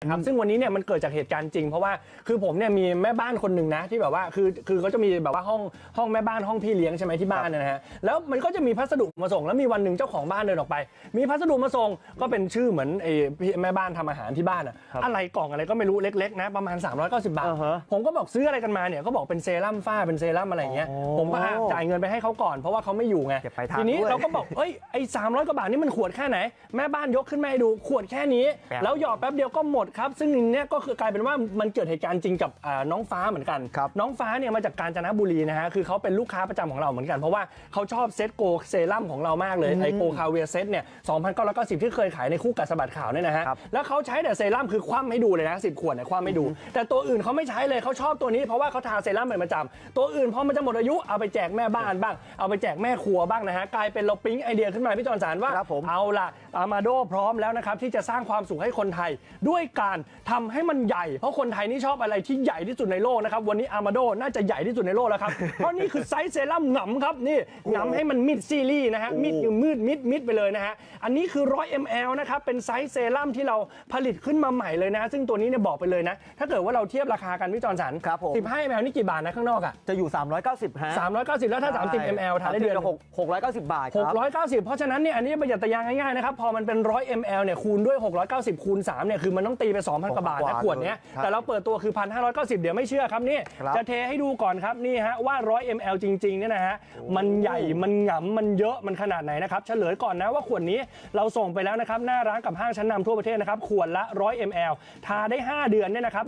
ครับซึ่งวันนี้เนี่ยมันเกิดจากเหตุการณ์จริง เพราะว่าคือผมเนี่ยมีแม่บ้านคนหนึ่งนะที่แบบว่าคือคือเขาจะมีแบบว่าห้องห้องแม่บ้านห้องพี่เลี้ยงใช่ไหมที่บ้านเนยนะฮะแล้วมันก็จะมีพัสดุมาส่งแล้วมีวันหนึ่งเจ้าของบ้านเดินออกไป มีพัสดุมาส่งก็เป็นชื่อเหมือนไอ้พี่แม่บ้านทำอาหารที่บ้านอะครับอะไรกล่องอะไรก็ไม่รู้เล็กๆนะประมาณ 390 บาทอ่าฮะผมก็บอกซื้ออะไรกันมาเนี่ยก็บอกเป็นเซรั่มฝ้าเป็นเซรั่มอะไรอย่างเงี้ยโอ้ผมก็อะจ่ายเงินไปให้เขาก่อนเพราะว่าเขาไม่อยู่ไงเก็บปลายทางทีนี้ด้วยเราก็บอกเอ้ยไอ้300กว่าบาทนี่มันขวดแค่ไหนแม่บ้านยกขึ้นมาให้ดูขวดแค่นี้แป๊บแล้วหยอดแป๊บเดียวก็หมดครับ ซึ่งเนี่ยก็คือกลายเป็นว่ามันเกิดเหตุการณ์จริงกับอ่าน้องฟ้าเหมือนกัน ครับน้องฟ้าเนี่ยมาจากกาญจนบุรีนะฮะ คือเขาเป็นลูกค้าประจำของเราเหมือนกัน เพราะว่าเขาชอบเซตโกเซรั่มของเรามากเลย ไอโกคาเวียเซตเนี่ย2,990 ที่เคยขายในคู่กัดสะบัดข่าวเนี่ยนะฮะ ครับ แล้วเขาใช้แต่เซรั่มคือคว่ำให้ดูเลยนะสิบขวดเนี่ยคว่ำให้ดู แต่ตัวอื่นเขาไม่ใช้เลยเขาชอบตัวนี้เพราะว่าเขาทาเซรั่มเป็นประจำตัวอื่นพอมันจะหมดอายุเอาไปแจกแม่บ้านบ้าง เอาไปแจกแม่ครัวบ้างนะฮะกลายเป็นเราปิ๊งไอเดียขึ้นมาพี่จอนสารว่า ครับผม เอาล่ะอามาโดพร้อมแล้วนะครับ ที่จะสร้างความสุขให้คนไทย ด้วยการทำให้มันใหญ่ เพราะคนไทยนี่ชอบอะไรที่ใหญ่ที่สุดในโลกนะครับ วันนี้อามาโดน่าจะใหญ่ที่สุดในโลกแล้วครับ เพราะนี่คือไซส์เซรั่มหงำครับนี่หงำให้มันมิดซีรีส์นะฮะมิดคือมืดมิดมิดไปเลยนะฮะอันนี้คือ 100 ml นะครับเป็นไซส์เซรั่มที่เราผลิตขึ้นมาใหม่เลยนะ ซึ่งตัวนี้เนี่ยบอกไปเลยนะ ถ้าเกิดว่าเราเทียบราคากันพี่จอนสันครับผม15 ml นี่กี่บาทนะข้างนอกอะจะอยู่ 390ฮะ390 แล้วถ้า 30 ml ทานได้เดือนหกหกร้อยเก้าสิบบาทครับ690 เพราะฉะนั้นเนี่ยอันนี้ประหยัดตะยางง่ายๆนะครับพอมันเป็น 100 ml เนี่ยคูณด้วย 690คูณ3เนี่ยคือมันต้องตีไป2,000กว่าบาทกนะว่าขวดเนี้ยครับแต่เราเปิดตัวคือ 1,590 เดี๋ยวไม่เชื่อครับนี่ครับจะเทให้ดูก่อนครับนี่ฮะว่า 100 ml จริงๆเนี่ยนะฮะมันใหญ่มันหงำมันเยอะมันขนาดไหนนะครับเฉลยก่อนนะว่าขวดนี้เราส่งไปแล้วนะครับหน้าร้านกับห้างชั้นนำทั่วประเทศนะครับขวดละ 100 ml ทาได้ 5 เดือนเนี่ยนะครับ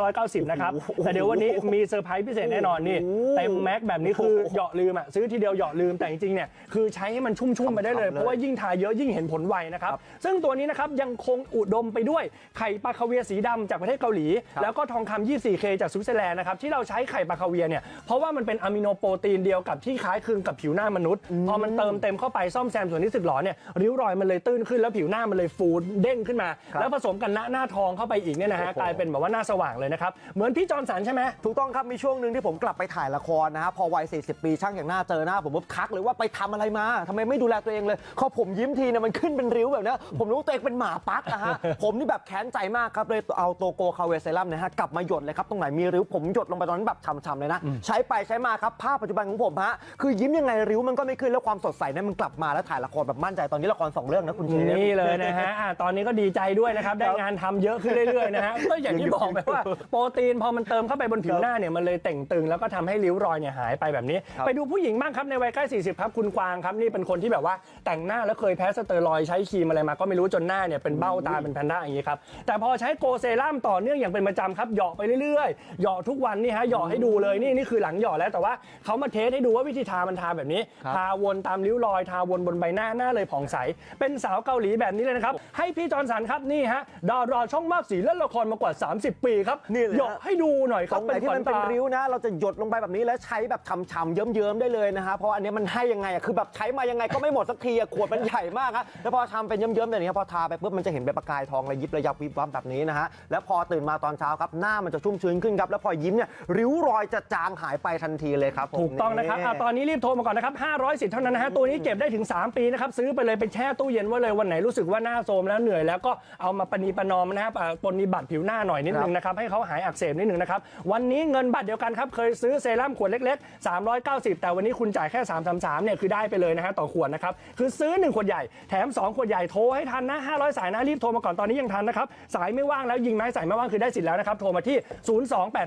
1,590นะครับแต่เดี๋ยววันนี้มีเซอร์ไพรส์พิเศษแน่นอนนี่เต็มแม็กแบบนี้คือเหยาะลืมอะซื้อทีเดียวเหยาะลืมแต่จริงๆเนี่ยคือใช้ให้มันชุ่มๆไปได้เลยครับเพราะว่ายิ่งทาเยอะยิ่งเห็นผลไวนะครับซึ่งตัวนี้นะครับยังคงอุดมไปด้วยไข่ปลาคาเวียร์สีดำจากประเทศเกาหลี แล้วก็ทองคำ 24K จากสวิตเซอร์แลนด์นะครับที่เราใช้ไข่ปลาคาเวียร์เนี่ยเพราะว่ามันเป็นอะมิโนโปรตีนเดียวกับที่คล้ายคลึงกับผิวหน้ามนุษย์พอมันเติมเต็มเข้าไปซ่อมแซมส่วนที่สึกหรอเนี่ยริ้วรอยมันเลยตื้นขึ้นแล้วผิวหน้ามันเลยฟูเด้งขึ้นมาครับแล้วผสมกันหน้าหน้าทองเข้าไปอีกเนี่ยนะฮะโอ้โหกลายเป็นแบบว่าหน้าสว่างเลยนะครับเหมือนพี่จอร์นสันใช่ไหม ถูกต้องครับ มีช่วงหนึ่งที่ผมกลับไปถ่ายละครนะฮะพอวัย 40 ปีช่างอย่างหน้าเจอหน้า ผมปุ๊บทักเลยว่าไปทำอะไรมาทำไมไม่ดูแลตัวเองเลยพอผมยิ้มทีเนี่ยมันขึ้นเป็นริ้วแบบเนี้ยผมรู้ตัวเองเป็นหมาปักนะฮะ ผมนี่แบบแค้นใจมากครับเลยเอาโตโกคาเวเซรั่มนะฮะกลับมาหยดเลยครับตรงไหนมีริ้วผมหยดลงไปตอนนั้นแบบช้ำๆเลยนะ ใช้ไปใช้มาครับภาพปัจจุบันของผมฮะคือยิ้มยังไงริ้วมันก็ไม่ขึ้นแล้วความสดใสเนี่ยมันกลับมาแล้วถ่ายละครแบบมั่นใจตอนนี้ละครสองเรื่องนะคุณเชฟนี่เลยนะฮะอะตอนนี้ก็ดีใจด้วยนะครับได้งานทำเยอะขึ้นเรื่อยๆนะฮะก็อย่างที่บอกไปว่าโปรตีนพอมันเติมเข้าไปบนผิวหน้าเนี่ยมันเลยเต่งตึงแล้วก็ทำให้ริ้วรอยเนี่ยหายไปแบบนี้ครับไปดูผู้หญิงบ้างครับในวัยใกล้40ครับคุณกวางครับนี่เป็นคนที่แบบว่าแต่งหน้าแล้วเคยแพ้สเตอรอยด์ใช้ครีมอะไรมาก็ไม่รู้จนหน้าเนี่ยเป็นเบ้าตาเป็นแพนด้าอย่างนี้ครับแต่พอใช้โกเซรั่มต่อเนื่องอย่างเป็นประจำครับเหยาะไปเรื่อยๆเหยาะทุกวันนี่ฮะเหยาะให้ดูเลยนี่นี่คือหลังเหยาะแล้วแต่ว่าเขามาเทสให้ดูว่าวิธีทามันทาแบบนี้ครับ ทาวนตามริ้วรอยทาวนบนใบหน้าหน้าเลยผ่องใส เป็นสาวเกาหลีแบบนี้เลยนะครับให้พี่จอร์นสันครับนี่ฮะดาราช่องมากสีเล่นละครมากว่า 30 ปีครับนี่เลยฮะ หยกให้ดูหน่อยคตรัรบงไหนที่ขวัมัญนเป็นตา ริ้วนะ เราจะหยดลงไปแบบนี้แล้วใช้แบบฉ่ำๆเยิ้มๆได้เลยนะฮะเพราะอันนี้มันให้ยังไงอะคือแบบใช้มายังไงก็ไม่หมดสักทีอะขวดมันใหญ่มากฮะแล้วพอทำเป็นเยิ้มๆแบบนี้พอทาไปปุ๊บมันจะเห็นเป็นประกายทองระยิบระยับวิบวับแบบนี้นะฮะแล้วพอตื่นมาตอนเช้าครับหน้ามันจะชุ่มชื้นขึ้นครับแล้วพอยิ้มเนี่ยริ้วรอยจะจางหายไปทันทีเลยครับผมถูกต้องนะครับอะตอนนี้รีบโทรมาก่อนนะครับ500สิทธิ์เท่านั้นนะฮะตัวนี้เก็บได้ถึง 3 ปีนะครับซื้อไปเลยไปแช่ตู้เย็นไว้เลยวันไหนรู้สึกว่าหน้าโทรมแล้วเหนื่อยแล้วก็เอามาปณีประนอมนะครับอะปฏิบัติผิวหน้าหน่อยนิดนึงนะครับให้เขาหายอักเสบนิดนึงนะครับวันนี้เงินบัตรเดียวกันครับเคยซื้อเซรั่มขวดเล็กๆ 390 แต่วันนี้คุณจ่ายแค่ 333เนี่ยคือได้ไปเลยนะฮะต่อขวดนะครับคือซื้อ 1 ขวดใหญ่แถม 2 ขวดใหญ่โทรให้ทันนะ500 สายนะรีบโทรมาก่อนตอนนี้ยังทันนะครับสายไม่ว่างแล้วยิงไม้สายไม่ว่างคือได้สิทธิ์แล้วนะครับ โทรมาที่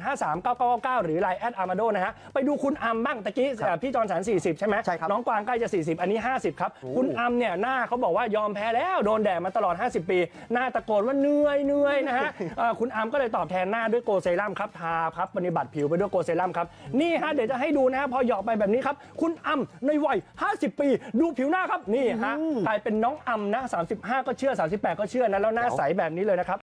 028539999 หรือ Line แอดอามาโดนะฮะ ไปดูคุณอัมบ้างตะกี้เอ่อพี่จอนสัน40 ใช่ไหมใช่ครับน้องกวางใกล้จะ 40 อันนี้ 50 ครับคุณอัมเนี่ยหน้าเขาบอกว่ายอมแพ้แล้วโดนแดดมาตลอด 50 ปี หน้าตะโกนว่าเหนื่อยเหนื่อยนะฮะเอ่อคุณอัมก็เลยตอบแทนหน้าด้วยโกเซรั่มครับทาครับปฏิบัติผิวไปด้วยโกเซรั่มครับนี่ฮะเดี๋ยวจะให้ดูนะฮะพอหยอกไปแบบนี้ครับคุณอัมในวัย 50 ปี ดูผิวหน้าครับนี่ฮะกลายเป็นน้องอัมนะ 35 ก็เชื่อ 38 ก็เชื่อนะแล้วหน้าใสแบบนี้เลยนะครับ